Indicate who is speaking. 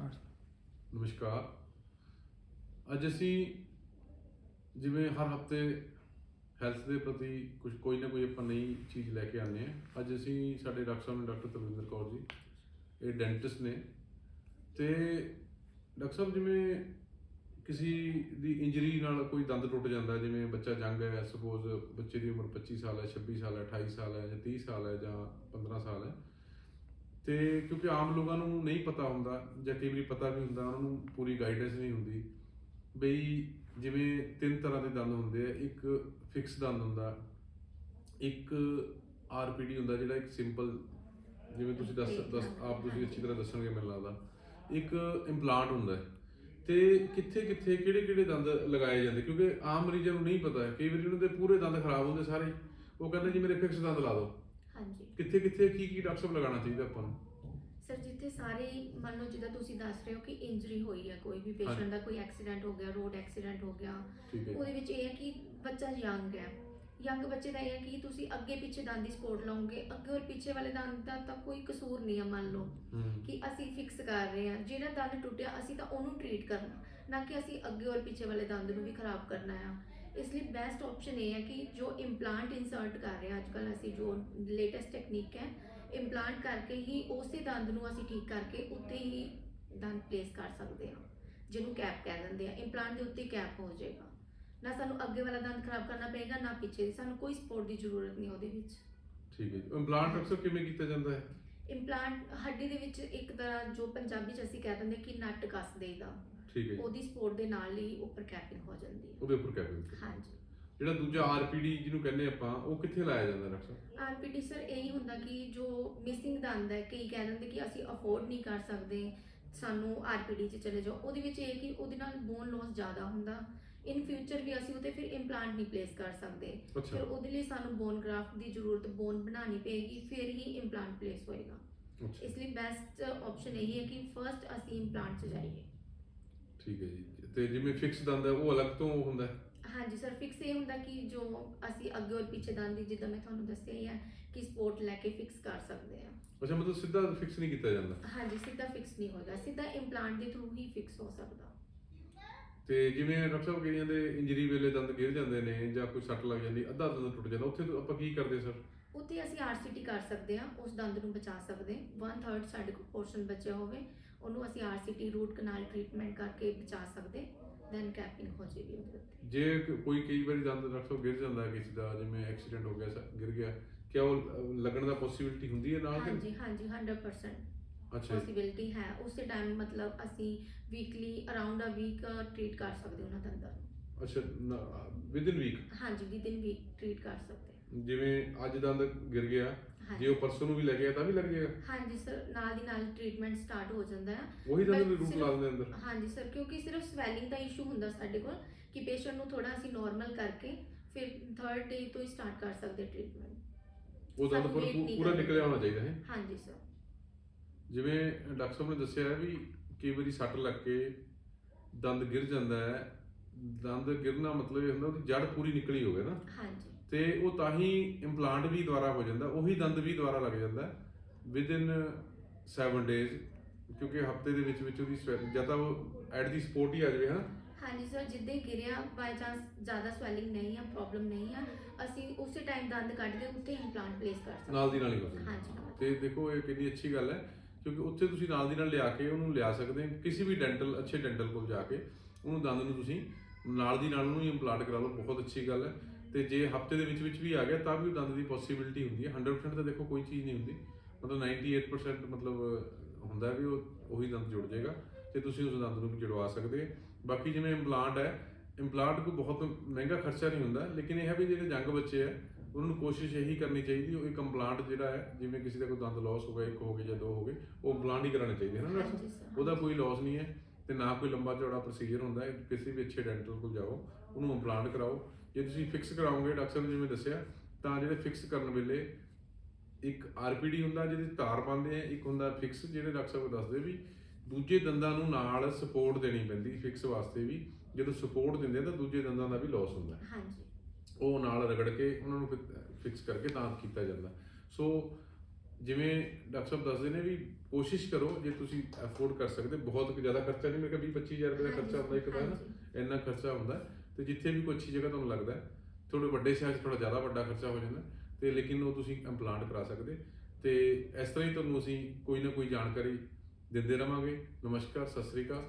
Speaker 1: ਨਮਸਕਾਰ। ਅੱਜ ਅਸੀਂ ਜਿਵੇਂ ਹਰ ਹਫ਼ਤੇ ਹੈਲਥ ਦੇ ਪ੍ਰਤੀ ਕੁਝ ਕੋਈ ਨਾ ਕੋਈ ਆਪਾਂ ਨਈ ਚੀਜ਼ ਲੈ ਕੇ ਆਉਂਦੇ ਹਾਂ। ਅੱਜ ਅਸੀਂ ਸਾਡੇ ਡਾਕਟਰ ਸਾਹਿਬ ਨੇ ਡਾਕਟਰ ਤਰਵਿੰਦਰ ਕੌਰ ਜੀ, ਇਹ ਡੈਂਟਿਸਟ ਨੇ। ਤੇ ਡਾਕਟਰ ਸਾਹਿਬ ਜਿਵੇਂ ਕਿਸੇ ਦੀ ਇੰਜਰੀ ਨਾਲ ਕੋਈ ਦੰਦ ਟੁੱਟ ਜਾਂਦਾ, ਜਿਵੇਂ ਬੱਚਾ ਜੰਗ ਹੈ ਸਪੋਜ਼ ਬੱਚੇ ਦੀ ਉਮਰ 25 ਸਾਲ ਹੈ 26 ਸਾਲ ਹੈ 28 ਸਾਲ ਹੈ ਜਾਂ 30 ਸਾਲ ਹੈ ਜਾਂ 15 ਸਾਲ ਹੈ। ਤੇ ਕਿਉਂਕਿ ਆਮ ਲੋਕਾਂ ਨੂੰ ਨਹੀਂ ਪਤਾ ਹੁੰਦਾ ਜਾਂ ਕਈ ਵਾਰੀ ਪਤਾ ਵੀ ਹੁੰਦਾ ਉਹਨਾਂ ਨੂੰ ਪੂਰੀ ਗਾਈਡੈਂਸ ਨਹੀਂ ਹੁੰਦੀ ਬਈ ਜਿਵੇਂ ਤਿੰਨ ਤਰ੍ਹਾਂ ਦੇ ਦੰਦ ਹੁੰਦੇ ਆ ਇੱਕ ਫਿਕਸ ਦੰਦ ਹੁੰਦਾ ਇੱਕ ਆਰਪੀਡੀ ਹੁੰਦਾ ਜਿਹੜਾ ਇੱਕ ਸਿੰਪਲ ਜਿਵੇਂ ਤੁਸੀਂ ਦੱਸ ਦੱਸ ਆਪ ਤੁਸੀਂ ਅੱਛੀ ਤਰ੍ਹਾਂ ਦੱਸਣਗੇ ਮੈਨੂੰ ਲੱਗਦਾ। ਇੱਕ ਇੰਪਲਾਂਟ ਹੁੰਦਾ ਹੈ ਤੇ ਕਿੱਥੇ ਕਿੱਥੇ ਕਿਹੜੇ ਕਿਹੜੇ ਦੰਦ ਲਗਾਏ ਜਾਂਦੇ ਕਿਉਂਕਿ ਆਮ ਮਰੀਜ਼ਾਂ ਨੂੰ ਨਹੀਂ ਪਤਾ ਕਈ ਵਾਰੀ ਉਹਨਾਂ ਦੇ ਪੂਰੇ ਦੰਦ ਖਰਾਬ ਹੁੰਦੇ ਸਾਰੇ ਉਹ ਕਹਿੰਦੇ ਜੀ ਮੇਰੇ ਫਿਕਸ ਦੰਦ ਲਾ ਦਿਓ।
Speaker 2: ਹਾਂਜੀ।
Speaker 1: ਕਿੱਥੇ ਕਿੱਥੇ ਕੀ ਕੀ ਡਾਕਟਰ ਸਾਹਿਬ ਲਗਾਉਣਾ ਚਾਹੀਦਾ ਆਪਾਂ ਨੂੰ?
Speaker 2: ਸਰ ਜਿੱਥੇ ਸਾਰੇ ਮੰਨ ਲਓ ਜਿੱਦਾਂ ਤੁਸੀਂ ਦੱਸ ਰਹੇ ਹੋ ਕਿ ਇੰਜਰੀ ਹੋਈ ਹੈ ਕੋਈ ਵੀ ਪੇਸ਼ੈਂਟ। ਦਾ ਕੋਈ ਐਕਸੀਡੈਂਟ ਹੋ ਗਿਆ ਰੋਡ ਐਕਸੀਡੈਂਟ ਹੋ ਗਿਆ
Speaker 1: ਠੀਕ ਹੈ
Speaker 2: ਉਹਦੇ ਵਿੱਚ ਇਹ ਹੈ ਕਿ ਬੱਚਾ ਯੰਗ ਹੈ। ਯੰਗ ਬੱਚੇ ਦਾ ਇਹ ਹੈ ਕਿ ਤੁਸੀਂ ਅੱਗੇ ਪਿੱਛੇ ਦੰਦ ਦੀ ਸਪੋਰਟ ਲਓਗੇ। ਅੱਗੇ ਔਰ ਪਿੱਛੇ ਵਾਲੇ ਦੰਦ ਦਾ ਤਾਂ ਕੋਈ ਕਸੂਰ ਨਹੀਂ ਹੈ ਮੰਨ ਲਓ ਕਿ ਅਸੀਂ ਫਿਕਸ ਕਰ ਰਹੇ ਹਾਂ। ਜਿਹੜਾ ਦੰਦ ਟੁੱਟਿਆ ਅਸੀਂ ਤਾਂ ਉਹਨੂੰ ਟ੍ਰੀਟ ਕਰਨਾ। ਨਾ ਕਿ ਅਸੀਂ ਅੱਗੇ ਔਰ ਪਿੱਛੇ ਵਾਲੇ ਦੰਦ ਨੂੰ ਵੀ ਖਰਾਬ ਕਰਨਾ ਆ। ਇਸ ਲਈ ਬੈਸਟ ਆਪਸ਼ਨ ਇਹ ਹੈ ਕਿ ਜੋ ਇੰਪਲਾਂਟ ਇਨਸਰਟ ਕਰ ਰਹੇ ਹਾਂ ਅੱਜਕੱਲ ਅਸੀਂ ਜੋ ਲੇਟੈਸਟ ਟੈਕਨੀਕ ਹੈ ਇੰਪਲਾਂਟ ਕਰਕੇ ਹੀ ਉਸੇ ਦੰਦ ਨੂੰ ਅਸੀਂ ਠੀਕ ਕਰਕੇ ਉੱਤੇ ਹੀ ਦੰਦ ਪਲੇਸ ਕਰ ਸਕਦੇ ਹਾਂ ਜਿਹਨੂੰ ਕੈਪ ਕਹਿ ਦਿੰਦੇ ਆ। ਇੰਪਲਾਂਟ ਦੇ ਉੱਤੇ ਕੈਪ ਹੋ ਜਾਏਗਾ। ਨਾ ਸਾਨੂੰ ਅੱਗੇ ਵਾਲਾ ਦੰਦ ਖਰਾਬ ਕਰਨਾ ਪਏਗਾ ਨਾ ਪਿੱਛੇ ਦੀ। ਸਾਨੂੰ ਕੋਈ ਸਪੋਰਟ ਦੀ ਜ਼ਰੂਰਤ ਨਹੀਂ ਉਹਦੇ ਵਿੱਚ।
Speaker 1: ਠੀਕ ਹੈ ਇੰਪਲਾਂਟ ਅਕਸਰ ਕਿਵੇਂ ਕੀਤਾ ਜਾਂਦਾ ਹੈ?
Speaker 2: ਇੰਪਲਾਂਟ ਹੱਡੀ ਦੇ ਵਿੱਚ ਇੱਕ ਤਰ੍ਹਾਂ ਜੋ ਪੰਜਾਬੀ ਚ ਅਸੀਂ ਕਹਿ ਦਿੰਦੇ ਕਿ ਨੱਟ ਕੱਸ ਦੇਗਾ
Speaker 1: ਠੀਕ ਹੈ ਜੀ।
Speaker 2: ਉਹਦੀ ਸਪੋਰਟ ਦੇ ਨਾਲ ਹੀ ਉੱਪਰ ਕੈਪਿੰਗ ਹੋ ਜਾਂਦੀ ਹੈ।
Speaker 1: ਉਹਦੇ ਉੱਪਰ ਕੈਪਿੰਗ
Speaker 2: ਹਾਂਜੀ।
Speaker 1: ਜਿਹੜਾ ਦੂਜਾ ਆਰਪੀਡੀ ਜਿਹਨੂੰ ਕਹਿੰਦੇ ਆਪਾਂ ਉਹ ਕਿੱਥੇ ਲਾਇਆ ਜਾਂਦਾ ਡਾਕਟਰ ਸਾਹਿਬ?
Speaker 2: ਆਰਪੀਟੀ ਸਰ ਇਹੀ ਹੁੰਦਾ ਕਿ ਜੋ ਮਿਸਿੰਗ ਦੰਦ ਹੈ ਕਈ ਕਹਿ ਦਿੰਦੇ ਕਿ ਅਸੀਂ ਅਫੋਰਡ ਨਹੀਂ ਕਰ ਸਕਦੇ ਸਾਨੂੰ ਆਰਪੀਡੀ 'ਚ ਚਲੇ ਜਾਓ। ਉਹਦੇ ਵਿੱਚ ਇਹ ਕਿ ਉਹਦੇ ਨਾਲ ਬੋਨ ਲਾਸ ਜ਼ਿਆਦਾ ਹੁੰਦਾ। ਇਨ ਫਿਊਚਰ ਵੀ ਅਸੀਂ ਉਹਤੇ ਫਿਰ ਇੰਪਲਾਂਟ ਨਹੀਂ ਪਲੇਸ ਕਰ ਸਕਦੇ। ਫਿਰ
Speaker 1: ਅੱਛਾ
Speaker 2: ਉਹਦੇ ਲਈ ਸਾਨੂੰ ਬੋਨ ਗ੍ਰਾਫਟ ਦੀ ਜ਼ਰੂਰਤ ਬੋਨ ਬਣਾਉਣੀ ਪਏਗੀ ਫਿਰ ਹੀ ਇੰਪਲਾਂਟ ਪਲੇਸ ਹੋਏਗਾ।
Speaker 1: ਅੱਛਾ।
Speaker 2: ਇਸ ਲਈ ਬੈਸਟ ਆਪਸ਼ਨ ਇਹੀ ਹੈ ਕਿ ਫਰਸਟ ਅਸੀਂ ਇੰਪਲਾਂਟ 'ਚ ਜਾਈਏ।
Speaker 1: ਠੀਕ ਹੈ ਜੀ। ਤੇ ਜਿਵੇਂ ਫਿਕਸ ਦੰਦ ਹੈ ਉਹ ਅਲੱਗ ਤੋਂ ਹੁੰਦਾ ਹੈ?
Speaker 2: ਹਾਂਜੀ ਸਰ ਫਿਕਸ ਇਹ ਹੁੰਦਾ ਕਿ ਜੋ ਅਸੀਂ ਅੱਗੇ ਔਰ ਪਿੱਛੇ ਦੰਦ ਦੀ ਜਿੱਦਾਂ ਮੈਂ ਤੁਹਾਨੂੰ ਦੱਸਿਆ ਹੀ ਹੈ ਕਿ ਸਪੋਰਟ ਲੈ ਕੇ ਫਿਕਸ ਕਰ ਸਕਦੇ ਹਾਂ।
Speaker 1: ਅੱਛਾ ਮਤਲਬ ਸਿੱਧਾ ਫਿਕਸ ਨਹੀਂ ਕੀਤਾ ਜਾਂਦਾ?
Speaker 2: ਹਾਂਜੀ ਸਿੱਧਾ ਫਿਕਸ ਨਹੀਂ ਹੋਏਗਾ। ਸਿੱਧਾ ਇੰਪਲਾਂਟ ਦੇ ਥਰੂ ਹੀ ਫਿਕਸ ਹੋ ਸਕਦਾ।
Speaker 1: ਤੇ ਜਿਵੇਂ ਡਾਕਟਰ ਸਾਹਿਬ ਕਈਆਂ ਦੇ ਇੰਜਰੀ ਵੇਲੇ ਦੰਦ ਗਿਰ ਜਾਂਦੇ ਨੇ ਜਾਂ ਕੋਈ ਸੱਟ ਲੱਗ ਜਾਂਦੀ ਅੱਧਾ ਦੰਦ ਟੁੱਟ ਜਾਂਦਾ ਉੱਥੇ ਆਪਾਂ ਕੀ ਕਰਦੇ ਸਰ?
Speaker 2: ਉੱਥੇ ਅਸੀਂ ਆਰਸੀਟੀ ਕਰ ਸਕਦੇ ਹਾਂ ਉਸ ਦੰਦ ਨੂੰ ਬਚਾ ਸਕਦੇ 1/3 ਸਾਡੇ ਕੋਲ ਪੋਰਸ਼ਨ ਬਚਿਆ ਹੋਵੇ ਉਹਨੂੰ ਅਸੀਂ ਆਰਸੀਟੀ ਰੂਟ ਕਨਾਲ ਟ੍ਰੀਟਮੈਂਟ ਕਰਕੇ ਬਚਾ ਸਕਦੇ ਦੈਨ ਕੈਪਿੰਗ ਹੋ ਉੱਤੇ।
Speaker 1: ਜੇ ਕੋਈ ਕਈ ਵਾਰੀ ਦੰਦ ਡਾਕਟਰ ਸਾਹਿਬ ਗਿਰ ਜਾਂਦਾ ਹੈ ਕਿਸੇ ਦਾ ਜਿਵੇਂ ਐਕਸੀਡੈਂਟ ਹੋ ਗਿਆ ਗਿਰ ਗਿਆ ਕਿਆ ਉਹ ਲੱਗਣ ਦਾ ਪੋਸਿਬਿਲਿਟੀ ਹੁੰਦੀ ਹੈ ਨਾਲ
Speaker 2: ਹਾਂਜੀ ਹਾਂਜੀ 100%
Speaker 1: ਅੱਛਾ ਜੀ।
Speaker 2: ਪੋਸਿਬਿਲਿਟੀ ਹੈ ਉਸੇ ਟਾਈਮ ਮਤਲਬ ਅਸੀਂ weekly around a week treat ਕਰ ਸਕਦੇ ਉਹਨਾਂ ਦੰਦਾਂ ਨੂੰ
Speaker 1: ਅੱਛਾ ਵਿਦ ਇਨ ਵੀਕ
Speaker 2: ਹਾਂਜੀ ਵਿਦਿਨ ਵੀਕ ਟ੍ਰੀਟ ਕਰ ਸਕਦੇ
Speaker 1: ਜਿਵੇਂ ਅੱਜ ਦੰਦ ਗਿਰ ਗਿਆ ਜੇ
Speaker 2: ਹਾਂਜੀ।
Speaker 1: ਉਹ ਪਰਸੋਂ ਨੂੰ ਵੀ ਲੱਗ ਗਿਆ ਤਾਂ ਵੀ ਲੱਗ ਜਾਏਗਾ?
Speaker 2: ਹਾਂਜੀ ਸਰ ਨਾਲ ਦੀ ਨਾਲ ਟ੍ਰੀਟਮੈਂਟ ਸਟਾਰਟ ਹੋ ਜਾਂਦਾ ਹੈ।
Speaker 1: ਉਹੀ ਦੰਦ
Speaker 2: ਬਸ
Speaker 1: ਰੂਟ ਲਾ ਦਿੰਦੇ ਅੰਦਰ।
Speaker 2: ਹਾਂਜੀ ਸਰ ਕਿਉਂਕਿ ਸਿਰਫ ਸਵੈਲਿੰਗ ਦਾ ਇਸ਼ੂ ਹੁੰਦਾ ਸਾਡੇ ਕੋਲ ਕਿ ਪੇਸ਼ੈਂਟ ਨੂੰ ਥੋੜਾ ਅਸੀਂ ਨਾਰਮਲ ਕਰਕੇ ਫਿਰ ਥਰਡ ਡੇ ਤੋਂ ਹੀ ਸਟਾਰਟ ਕਰ ਸਕਦੇ ਟ੍ਰੀਟਮੈਂਟ
Speaker 1: ਉਹ ਦੰਦ
Speaker 2: ਸਾਨੂੰ
Speaker 1: ਪਰ
Speaker 2: wait ਨਹੀਂ
Speaker 1: ਪੂਰਾ
Speaker 2: ਕਰਨਾ।
Speaker 1: ਨਿਕਲਿਆ ਹੋਣਾ ਚਾਹੀਦਾ ਹੈ।
Speaker 2: ਹਾਂਜੀ ਸਰ।
Speaker 1: ਜਿਵੇਂ ਡਾਕਟਰ ਸਾਹਿਬ ਨੇ ਦੱਸਿਆ ਹੈ ਵੀ ਕਈ ਵਾਰੀ ਸੱਟ ਲੱਗ ਕੇ ਦੰਦ ਗਿਰ ਜਾਂਦਾ ਹੈ। ਦੰਦ ਗਿਰਨਾ ਮਤਲਬ ਇਹ ਹੁੰਦਾ ਉਹਦੀ ਜੜ ਪੂਰੀ ਨਿਕਲੀ ਹੋਵੇ ਨਾ।
Speaker 2: ਹਾਂਜੀ।
Speaker 1: ਤੇ ਉਹ ਤਾਂ ਹੀ ਇੰਪਲਾਂਟ ਵੀ ਦੁਬਾਰਾ ਹੋ ਜਾਂਦਾ ਉਹੀ ਦੰਦ ਵੀ ਦੁਬਾਰਾ ਲੱਗ ਜਾਂਦਾ ਵਿਦ ਇਨ 7 ਡੇਜ਼ ਕਿਉਂਕਿ ਹਫ਼ਤੇ ਦੇ ਵਿੱਚ ਵਿੱਚ ਉਹਦੀ ਜਾਂ ਤਾਂ ਉਹ ਐਟ ਦੀ ਸਪੋਰਟ ਹੀ ਆ ਜਾਵੇ ਹਾਂ
Speaker 2: ਹਾਂਜੀ ਸਰ ਜਿੱਦਾਂ ਗਿਰਿਆ ਬਾਈ ਚਾਂਸ ਜ਼ਿਆਦਾ ਸਵੈਲਿੰਗ ਨਹੀਂ ਆ ਪ੍ਰੋਬਲਮ ਨਹੀਂ ਆ ਅਸੀਂ ਉਸੇ ਟਾਈਮ ਦੰਦ ਕੱਢ ਕੇ ਉੱਤੇ ਇੰਪਲਾਂਟ ਪਲੇਸ ਕਰ ਸਕਦੇ
Speaker 1: ਨਾਲ ਦੀ ਨਾਲ ਹੀ ਹੋ। ਜਾਂਦਾ
Speaker 2: ਹਾਂਜੀ।
Speaker 1: ਤੇ ਦੇਖੋ ਇਹ ਕਿੰਨੀ ਅੱਛੀ ਗੱਲ ਹੈ। ਕਿਉਂਕਿ ਉੱਥੇ ਤੁਸੀਂ ਨਾਲ ਦੀ ਨਾਲ ਲਿਆ ਕੇ ਉਹਨੂੰ ਲਿਆ ਸਕਦੇ ਹੋ। ਕਿਸੇ ਵੀ ਡੈਂਟਲ ਅੱਛੇ ਡੈਂਟਲ ਕੋਲ ਜਾ ਕੇ ਉਹਨੂੰ ਦੰਦ ਨੂੰ ਤੁਸੀਂ ਨਾਲ ਦੀ ਨਾਲ ਉਹਨੂੰ ਇੰਪਲਾਂਟ ਕਰਾ ਲਓ। ਬਹੁਤ ਅੱਛੀ ਗੱਲ ਹੈ। ਤੇ ਜੇ ਹਫ਼ਤੇ ਦੇ ਵਿੱਚ ਵਿੱਚ ਵੀ ਆ ਗਿਆ ਤਾਂ ਵੀ ਉਹ ਦੰਦ ਦੀ ਪੋਸਿਬਿਲਿਟੀ ਹੁੰਦੀ ਹੈ। 100% ਤਾਂ ਦੇਖੋ ਕੋਈ ਚੀਜ਼ ਨਹੀਂ ਹੁੰਦੀ। ਮਤਲਬ 98% ਮਤਲਬ ਹੁੰਦਾ ਵੀ ਉਹ ਉਹੀ ਦੰਦ ਜੁੜ ਜਾਏਗਾ ਤੇ ਤੁਸੀਂ ਉਸ ਦੰਦ ਨੂੰ ਵੀ ਜੁੜਵਾ ਸਕਦੇ ਬਾਕੀ ਜਿਵੇਂ ਇੰਪਲਾਂਟ ਹੈ ਇੰਪਲਾਂਟ ਕੋਈ ਬਹੁਤ ਮਹਿੰਗਾ ਖਰਚਾ ਨਹੀਂ ਹੁੰਦਾ। ਲੇਕਿਨ ਇਹ ਹੈ ਵੀ ਜਿਹੜੇ ਜੰਗ ਬੱਚੇ ਹੈ ਉਹਨਾਂ ਨੂੰ ਕੋਸ਼ਿਸ਼ ਇਹੀ ਕਰਨੀ ਚਾਹੀਦੀ ਉਹ ਇੱਕ ਇੰਪਲਾਂਟ ਜਿਹੜਾ ਹੈ ਜਿਵੇਂ ਕਿਸੇ ਦਾ ਕੋਈ ਦੰਦ ਲਾਸ ਹੋ ਗਿਆ ਇੱਕ ਹੋ ਗਿਆ ਜਾਂ ਦੋ ਹੋ ਗਏ ਉਹ ਇੰਪਲਾਂਟ ਹੀ ਕਰਾਣੇ ਚਾਹੀਦੇ ਹਨ ਉਹਦਾ ਕੋਈ ਲਾਸ ਨਹੀਂ ਹੈ ਤੇ ਨਾ ਕੋਈ ਲੰਬਾ ਚੌੜਾ ਪ੍ਰੋਸੀਜਰ ਹੁੰਦਾ ਹੈ ਕਿਸੇ ਵੀ ਅੱਛੇ ਡੈਂਟਲ ਕੋਲ ਜਾਓ ਉਹਨੂੰ ਇੰਪਲਾਂਟ ਕਰਾਓ। ਜੇ ਤੁਸੀਂ ਫਿਕਸ ਕਰਾਓਗੇ ਡਾਕਟਰ ਨੇ ਜਿਵੇਂ ਦੱਸਿਆ ਤਾਂ ਜਿਹੜੇ ਫਿਕਸ ਕਰਨ ਵੇਲੇ ਇੱਕ ਆਰਪੀਡੀ ਹੁੰਦਾ ਜਿਹਦੀ ਤਾਰ ਪਾਉਂਦੇ ਆ ਇੱਕ ਹੁੰਦਾ ਫਿਕਸ ਜਿਹੜੇ ਡਾਕਟਰ ਸਾਹਿਬ ਦੱਸਦੇ ਵੀ ਦੂਜੇ ਦੰਦਾਂ ਨੂੰ ਨਾਲ ਸਪੋਰਟ ਦੇਣੀ ਪੈਂਦੀ ਫਿਕਸ ਵਾਸਤੇ ਵੀ। ਜਦੋਂ ਸਪੋਰਟ ਦਿੰਦੇ ਆ ਤਾਂ ਦੂਜੇ ਦੰਦਾਂ ਦਾ ਵੀ ਲਾਸ ਹੁੰਦਾ।
Speaker 2: ਹਾਂਜੀ।
Speaker 1: ਉਹ ਨਾਲ ਰਗੜ ਕੇ ਉਹਨਾਂ ਨੂੰ ਫਿਕਸ ਕਰਕੇ ਤਾਂ ਕੀਤਾ ਜਾਂਦਾ ਸੋ ਜਿਵੇਂ ਡਾਕਟਰ ਸਾਹਿਬ ਦੱਸਦੇ ਨੇ ਵੀ ਕੋਸ਼ਿਸ਼ ਕਰੋ ਜੇ ਤੁਸੀਂ ਅਫੋਰਡ ਕਰ ਸਕਦੇ ਬਹੁਤ ਕੁ ਜ਼ਿਆਦਾ ਖਰਚਾ ਨਹੀਂ ਮੇਰੇ ਕੋਲ 20 25000 ਰੁਪਏ ਦਾ ਖਰਚਾ ਹੁੰਦਾ ਇੱਕ
Speaker 2: ਹਾਂਜੀ।
Speaker 1: ਇੰਨਾ ਖਰਚਾ ਹੁੰਦਾ। ਤੇ ਜਿੱਥੇ ਵੀ ਕੋਈ ਅੱਛੀ ਜਗ੍ਹਾ ਤੁਹਾਨੂੰ ਲੱਗਦਾ ਥੋੜੇ ਵੱਡੇ ਸ਼ਹਿਰ 'ਚ ਥੋੜਾ ਜ਼ਿਆਦਾ ਵੱਡਾ ਖਰਚਾ ਹੋ ਜਾਂਦਾ ਤੇ ਲੇਕਿਨ ਉਹ ਤੁਸੀਂ ਇੰਪਲਾਂਟ ਕਰਾ ਸਕਦੇ ਤੇ ਇਸ ਤਰ੍ਹਾਂ ਹੀ ਤੁਹਾਨੂੰ ਅਸੀਂ ਕੋਈ ਨਾ ਕੋਈ ਜਾਣਕਾਰੀ ਦਿੰਦੇ ਰਵਾਂਗੇ ਨਮਸਕਾਰ ਸਤਿ ਸ੍ਰੀ ਅਕਾਲ